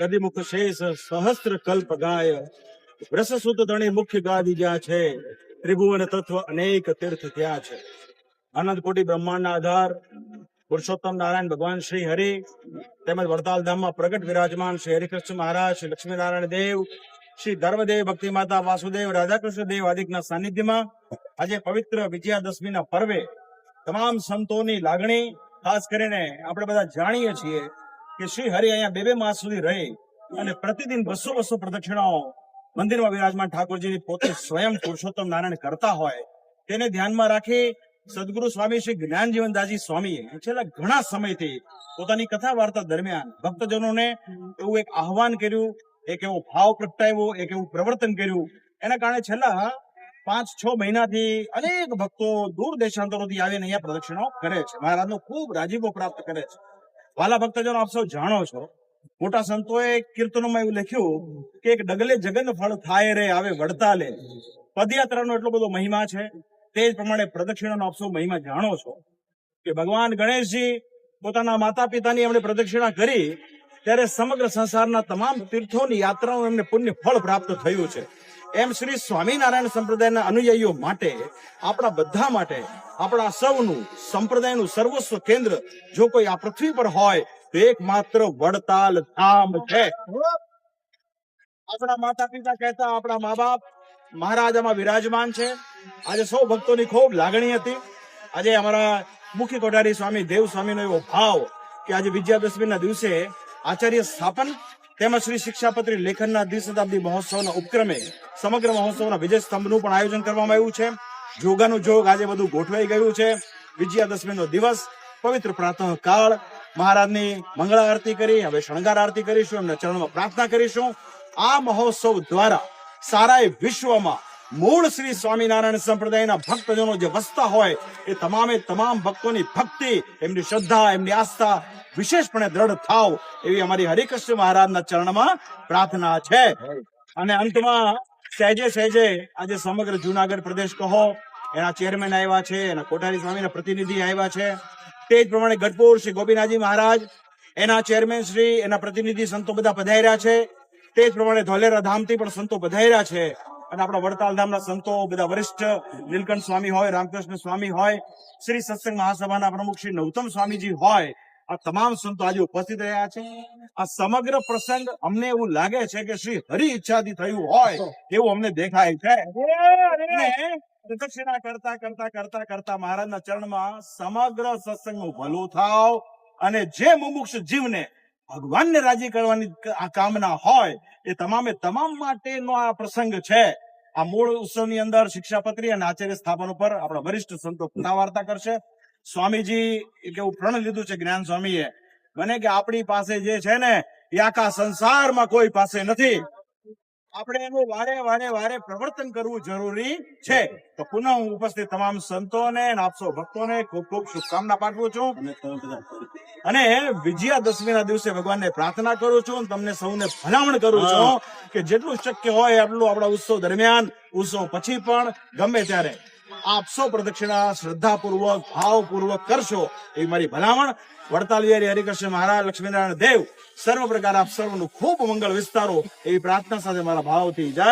કદિમુખ શેષ સહસ્ત્ર કલ્પ ગાય રસસુત ધણી મુખ્ય ગાદી જ્યાં છે, ત્રિભુવન તત્વ અનેક તીર્થ ત્યાં છે. અનંત કોટી બ્રહ્માંડના આધાર, પુરુષોત્તમ નારાયણ ભગવાન શ્રી હરિ, તેમજ વડતાલ ધામમાં પ્રગટ વિરાજમાન શ્રી હરિકૃષ્ણ મહારાજ, શ્રી લક્ષ્મીનારાયણ દેવ, શ્રી ધર્મદેવ ભક્તિ માતા વાસુદેવ, રાધાકૃષ્ણ દેવ આદિકના સાનિધ્યમાં આજે પવિત્ર વિજયાદશમીના પર્વે તમામ સંતોની લાગણી, ખાસ કરીને આપણે બધા જાણીએ છીએ કે શ્રી હરિ અહીંયા બે બે માસ સુધી રહી અને પ્રતિદિન બસો બસો પ્રદક્ષિણાઓ મંદિરમાં વિરાજમાન ઠાકોરજીની પોતે સ્વયં પુરુષોત્તમ નારાયણ કરતા હોય, તેને ધ્યાનમાં રાખી સદગુરુ સ્વામી શ્રી જ્ઞાનજીવનદાસજી સ્વામીએ છેલ્લા ઘણા સમયથી પોતાની કથા વાર્તા દરમિયાન ભક્તજનોને એવું એક આહવાન કર્યું, એક એવો ભાવ પ્રગટાવ્યો, એક એવું પ્રવર્તન કર્યું. એના કારણે છેલ્લા પાંચ છ મહિનાથી અનેક ભક્તો દૂર દેશાંતરોથી આવીને અહીંયા પ્રદક્ષિણાઓ કરે છે. મહારાજનો ખૂબ રાજીપો પ્રાપ્ત કરે છે. વાલા ભક્તજનો, આપ સૌ જાણો છો, મોટા સંતોએ કીર્તનોમાં એવું લખ્યું કે એક ડગલે જગન ફળ થાય રે, આવે વડતાલે પદયાત્રાનો એટલો બધો મહિમા છે, તે જ પ્રમાણે પ્રદક્ષિણાનો આપ સૌ મહિમા જાણો છો કે ભગવાન ગણેશજી પોતાના માતા પિતાની એમણે પ્રદક્ષિણા કરી, ત્યારે સમગ્ર સંસારના તમામ તીર્થોની યાત્રાઓ એમને પુણ્ય ફળ પ્રાપ્ત થયું છે. એમ શ્રી સ્વામિનારાયણ સંપ્રદાયના અનુયાયીઓ માટે, આપણા બધા માટે, આપણા સૌનું સંપ્રદાયનું સર્વસ્વ કેન્દ્ર જો કોઈ આ પૃથ્વી પર હોય, તો એકમાત્ર વડતાલ ધામ છે. આપણા માતા પિતા કહેતા આપણા મા બાપ મહારાજામાં વિરાજમાન છે. આજે સૌ ભક્તોની ખૂબ લાગણી હતી. આજે અમારા મુખ્ય કોઠારી સ્વામી, દેવ સ્વામીનો એવો ભાવ કે આજે વિજયાદશમીના દિવસે આચાર્ય સ્થાપન તેમજ શ્રી શિક્ષાપત્રી લેખનના દ્વિશતાબ્દી મહોત્સવના ઉપક્રમે સમગ્ર મહોત્સવના વિજય સ્તંભનું પણ આયોજન કરવામાં આવ્યું છે. જોગાનું જોગ આજે બધું ગોઠવાઈ ગયું છે. વિજયાદશમીનો દિવસ, પવિત્ર પ્રાતઃ કાળ. મહારાજની મંગળા આરતી કરી, હવે શણગાર આરતી કરીશું, એમના ચરણમાં પ્રાર્થના કરીશું. આ મહોત્સવ દ્વારા સારા વિશ્વમાં મૂળ શ્રી સ્વામિનારાયણ સંપ્રદાયના ભક્તજનો જે વસતા હોય, એ તમામે તમામ ભક્તોની ભક્તિ, એમની શ્રદ્ધા, એમની આસ્થા વિશેષપણે દ્રઢ થાવ એવી અમારી હરિકૃષ્ણ મહારાજના ચરણમાં પ્રાર્થના છે. અને અંતમાં સહેજે સહેજે આજે સમગ્ર જુનાગઢ પ્રદેશ કહો, એના ચેરમેન આવ્યા છે, એના કોઠારી સ્વામીના પ્રતિનિધિ આવ્યા છે. તે જ પ્રમાણે ગઢપુર શ્રી ગોપીનાથજી મહારાજ, એના ચેરમેન શ્રી, એના પ્રતિનિધિ સંતો બધા પધાર્યા છે. તે જ પ્રમાણે ધોલેરા ધામથી પણ સંતો પધાર્યા છે. અને આપણા વડતાલ ધામના સંતો બધા વરિષ્ઠ નીલકંઠ સ્વામી હોય, રામકૃષ્ણ સ્વામી હોય, શ્રી સત્સંગ મહાસભાના પ્રમુખ શ્રી નૌતમ સ્વામીજી હોય આ તમામ સંતો આજે ઉપસ્થિત રહ્યા છે. આ સમગ્ર પ્રસંગ અમને એવું લાગે છે કે શ્રી હરિ ઈચ્છાથી થયું હોય એવું અમને દેખાય છે. પ્રદક્ષિણા કરતા કરતા કરતા કરતા મહારાજના ચરણમાં સમગ્ર સત્સંગનું ભલું થાવ અને જે મુમુક્ષ જીવને ભગવાનને રાજી કરવાની આ કામના હોય એ તમામે તમામ માટેનો આ પ્રસંગ છે. આ મૂળ ઉત્સવની અંદર શિક્ષાપત્રી અને આચાર્ય સ્થાપન ઉપર આપણા વરિષ્ઠ સંતો પુનઃ વાર્તા કરશે. સ્વામીજી એક એવું પ્રણ લીધું છે જ્ઞાન સ્વામીએ. બને કે આપણી પાસે જે છે ને એ આખા સંસારમાં કોઈ પાસે નથી. આપણે એનું વારે વારે વારે પ્રવર્તન કરવું જરૂરી છે. તો પુનઃ હું ઉપસ્થિત તમામ સંતોને આપસો ભક્તોને ખૂબ ખૂબ શુભકામના પાઠવું છું. અને વિજયાદશમીના દિવસે ભગવાનને પ્રાર્થના કરું છું તમને સૌને ભલામણ કરું છું કે જેટલું શક્ય હોય એટલું આપણા ઉત્સવ દરમિયાન ઉત્સવ પછી પણ ગમે ત્યારે. આપ સૌ પ્રદક્ષિણા શ્રદ્ધાપૂર્વક, ભાવપૂર્વક કરશો એ મારી ભલામણ. વડતાલિયારી હરિકૃષ્ણ મહારાજ, લક્ષ્મીનારાયણ દેવ, સર્વ પ્રકાર આપ સર્વનું ખૂબ મંગળ વિસ્તારો એવી પ્રાર્થના સાથે મારા ભાવથી જય